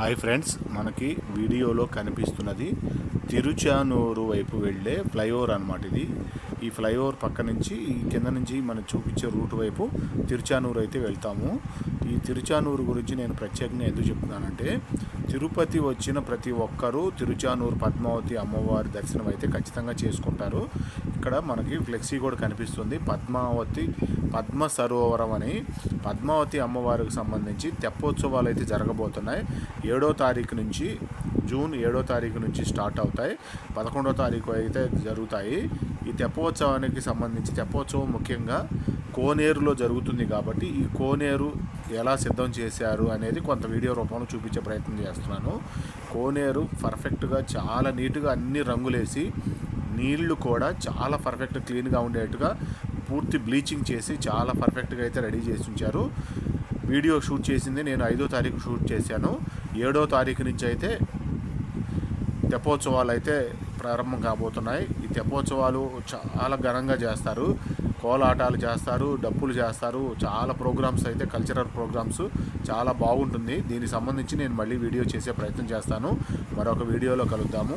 Hi friends మనకి వీడియోలో కనిపిస్తున్నది తిరుచానూరు వైపు వెళ్ళే ఫ్లైఓవర్ అనమాట ఇది. ఈ ఫ్లైఓవర్ పక్క నుంచి ఈ కింద నుంచి మనం చూపించే రూట్ వైపు తిరుచానూరు అయితే వెళ్తాము. ఈ తిరుచానూరు గురించి నేను ప్రత్యేకంగా ఎందుకు చెప్తున్నానంటే తిరుపతి వచ్చిన ప్రతి ఒక్కరూ తిరుచానూరు పద్మావతి అమ్మవారి దర్శనం అయితే ఖచ్చితంగా చేసుకుంటారు. ఇక్కడ మనకి ఫ్లెక్సీ కూడా కనిపిస్తుంది. పద్మావతి పద్మ సరోవరం అని పద్మావతి అమ్మవారికి సంబంధించి తెప్పోత్సవాలు అయితే జరగబోతున్నాయి. ఏడో తారీఖు నుంచి జూన్ ఏడో తారీఖు నుంచి స్టార్ట్ అవుతాయి. పదకొండో తారీఖు అయితే జరుగుతాయి. ఈ తెప్పోత్సవానికి సంబంధించి తెప్పోత్సవం ముఖ్యంగా కోనేరులో జరుగుతుంది కాబట్టి ఈ కోనేరు ఎలా సిద్ధం చేశారు అనేది కొంత వీడియో రూపంలో చూపించే ప్రయత్నం చేస్తున్నాను. కోనేరు పర్ఫెక్ట్గా చాలా నీట్గా అన్ని రంగులేసి నీళ్ళు కూడా చాలా పర్ఫెక్ట్ క్లీన్గా ఉండేట్టుగా పూర్తి బ్లీచింగ్ చేసి చాలా పర్ఫెక్ట్గా అయితే రెడీ చేసి ఉంచారు. వీడియో షూట్ చేసింది నేను ఐదో తారీఖు షూట్ చేశాను. ఏడో తారీఖు నుంచి అయితే తెప్పోత్సవాలు అయితే ప్రారంభం కాబోతున్నాయి. ఈ తెప్పోత్సవాలు చాలా ఘనంగా చేస్తారు. కోలాటాలు చేస్తారు డప్పులు చేస్తారు. చాలా ప్రోగ్రామ్స్ అయితే కల్చరల్ ప్రోగ్రామ్స్ చాలా బాగుంటుంది. దీనికి సంబంధించి నేను మళ్ళీ వీడియో చేసే ప్రయత్నం చేస్తాను. మరొక వీడియోలో కలుద్దాము.